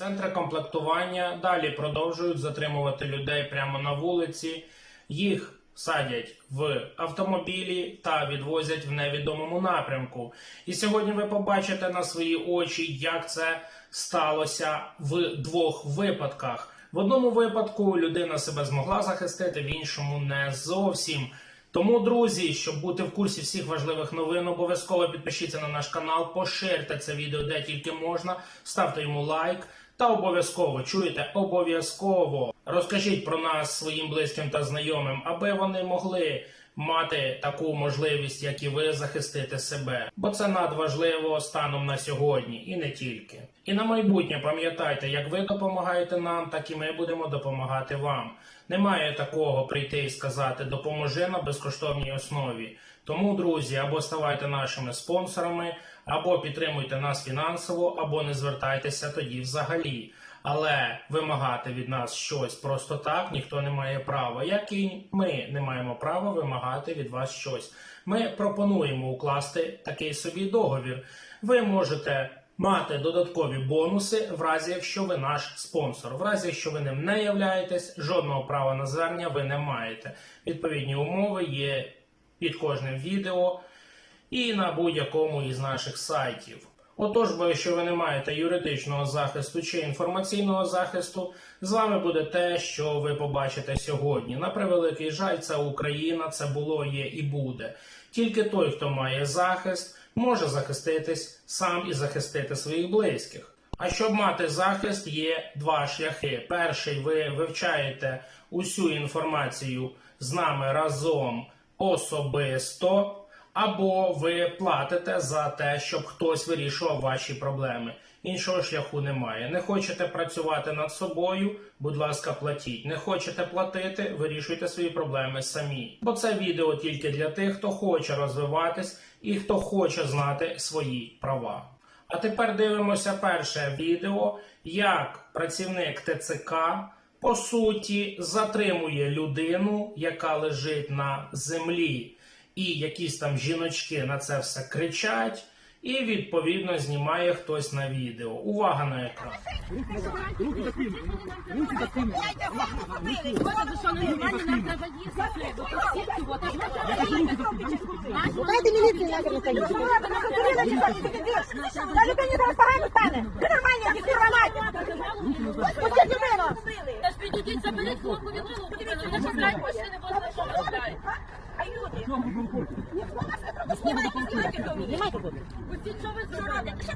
Центри комплектування далі продовжують затримувати людей прямо на вулиці. Їх садять в автомобілі та відвозять в невідомому напрямку. І сьогодні ви побачите на свої очі, як це сталося в двох випадках. В одному випадку людина себе змогла захистити, в іншому не зовсім. Тому, друзі, щоб бути в курсі всіх важливих новин, обов'язково підпишіться на наш канал, поширте це відео де тільки можна, ставте йому лайк. Та обов'язково чуєте, обов'язково розкажіть про нас своїм близьким та знайомим, аби вони могли мати таку можливість, як і ви, захистити себе. Бо це надважливо станом на сьогодні, і не тільки. І на майбутнє пам'ятайте, як ви допомагаєте нам, так і ми будемо допомагати вам. Немає такого прийти і сказати допоможи на безкоштовній основі. Тому, друзі, або ставайте нашими спонсорами, або підтримуйте нас фінансово, або не звертайтеся тоді взагалі. Але вимагати від нас щось просто так ніхто не має права, як і ми не маємо права вимагати від вас щось. Ми пропонуємо укласти такий собі договір. Ви можете мати додаткові бонуси, в разі якщо ви наш спонсор. В разі якщо ви ним не являєтесь, жодного права на звернення ви не маєте. Відповідні умови є під кожним відео і на будь-якому із наших сайтів. Отож, бо якщо ви не маєте юридичного захисту чи інформаційного захисту, з вами буде те, що ви побачите сьогодні. На превеликий жаль, це Україна, це було, є і буде. Тільки той, хто має захист, може захиститись сам і захистити своїх близьких. А щоб мати захист, є два шляхи. Перший, ви вивчаєте усю інформацію з нами разом особисто, або ви платите за те, щоб хтось вирішував ваші проблеми. Іншого шляху немає. Не хочете працювати над собою, будь ласка, платіть. Не хочете платити, вирішуйте свої проблеми самі. Бо це відео тільки для тих, хто хоче розвиватись і хто хоче знати свої права. А тепер дивимося перше відео, як працівник ТЦК по суті затримує людину, яка лежить на землі, і якісь там жіночки на це все кричать, і відповідно знімає хтось на відео. Увага на екран. Дайте міліцію нахер на. Та людині зараз погано стане. Ви нормальні, фіксирова мать. Заберіть хлопку від. Подивіться, що. А люди. Ніхто не пропустив. Знімайте що ви зробите? Ще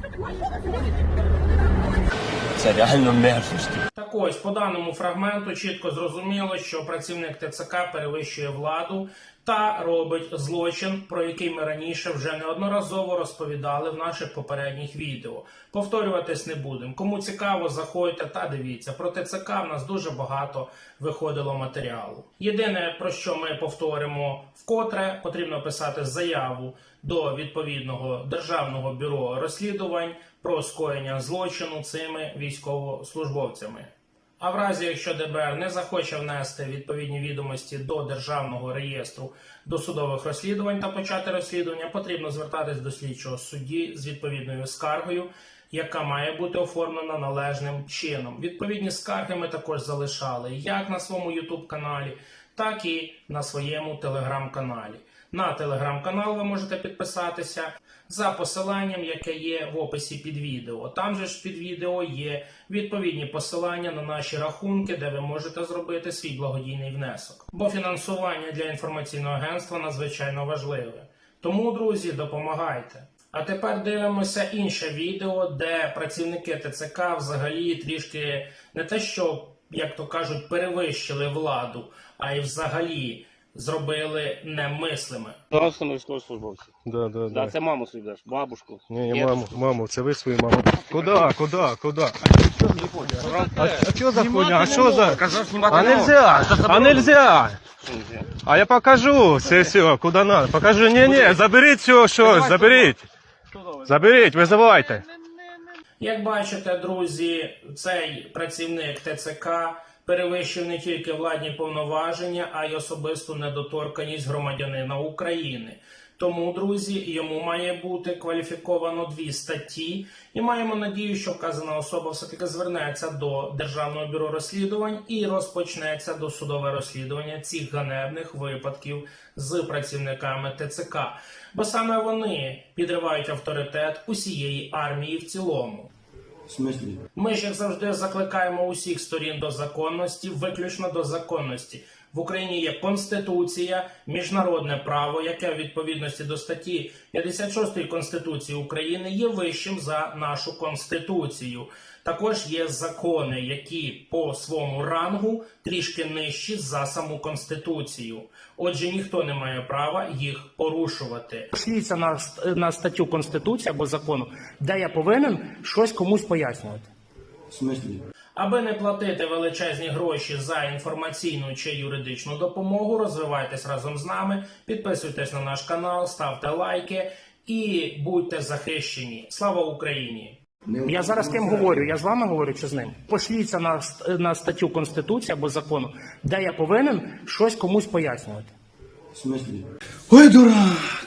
Це реально мерзості. Так ось по даному фрагменту чітко зрозуміло, що працівник ТЦК перевищує владу та робить злочин, про який ми раніше вже неодноразово розповідали в наших попередніх відео. Повторюватись не будемо. Кому цікаво, заходьте та дивіться. Про ТЦК в нас дуже багато виходило матеріалу. Єдине про що ми повторимо вкотре, потрібно писати заяву до відповідного державного бюро розслідувань про скоєння злочину цими військовослужбовцями. А в разі, якщо ДБР не захоче внести відповідні відомості до державного реєстру досудових розслідувань та почати розслідування, потрібно звертатись до слідчого судді з відповідною скаргою, яка має бути оформлена належним чином. Відповідні скарги ми також залишали як на своєму YouTube каналі, так і на своєму телеграм-каналі. На телеграм-канал ви можете підписатися за посиланням, яке є в описі під відео. Там же ж під відео є відповідні посилання на наші рахунки, де ви можете зробити свій благодійний внесок. Бо фінансування для інформаційного агентства надзвичайно важливе. Тому, друзі, допомагайте. А тепер дивимося інше відео, де працівники ТЦК взагалі трішки не те, що, як то кажуть, перевищили владу, а й взагалі зробили немислиме. Дорослими військовослужбовці. Да, да, Да, да. це маму свою даш, бабушку. Не, не, маму, маму, це ви свою маму. Куда, куда, куда? А, а що за хуйня? А що за? А нельзя, а нельзя. Що нельзя? А я покажу все, все, куда надо. Покажу, не, не, заберіть все, що, заберіть. Заберіть, визивайте. Як бачите, друзі, цей працівник ТЦК перевищив не тільки владні повноваження, а й особисту недоторканність громадянина України. Тому, друзі, йому має бути кваліфіковано дві статті, і маємо надію, що вказана особа все таки звернеться до Державного бюро розслідувань і розпочнеться досудове розслідування цих ганебних випадків з працівниками ТЦК, бо саме вони підривають авторитет усієї армії в цілому. В смысле? Ми ж як завжди закликаємо усіх сторін до законності, виключно до законності. В Україні є конституція, міжнародне право, яке в відповідності до статті 56 Конституції України є вищим за нашу конституцію. Також є закони, які по своєму рангу трішки нижчі за саму конституцію. Отже, ніхто не має права їх порушувати. Шліться на, на статтю конституції або закону, де я повинен щось комусь пояснювати. В смысле? Аби не платити величезні гроші за інформаційну чи юридичну допомогу, розвивайтесь разом з нами, підписуйтесь на наш канал, ставте лайки і будьте захищені. Слава Україні! Я зараз ким говорю? Я з вами говорю чи з ним? Пошліться на, на статтю Конституції або закону, де я повинен щось комусь пояснювати. В смысле? Ой, дурак!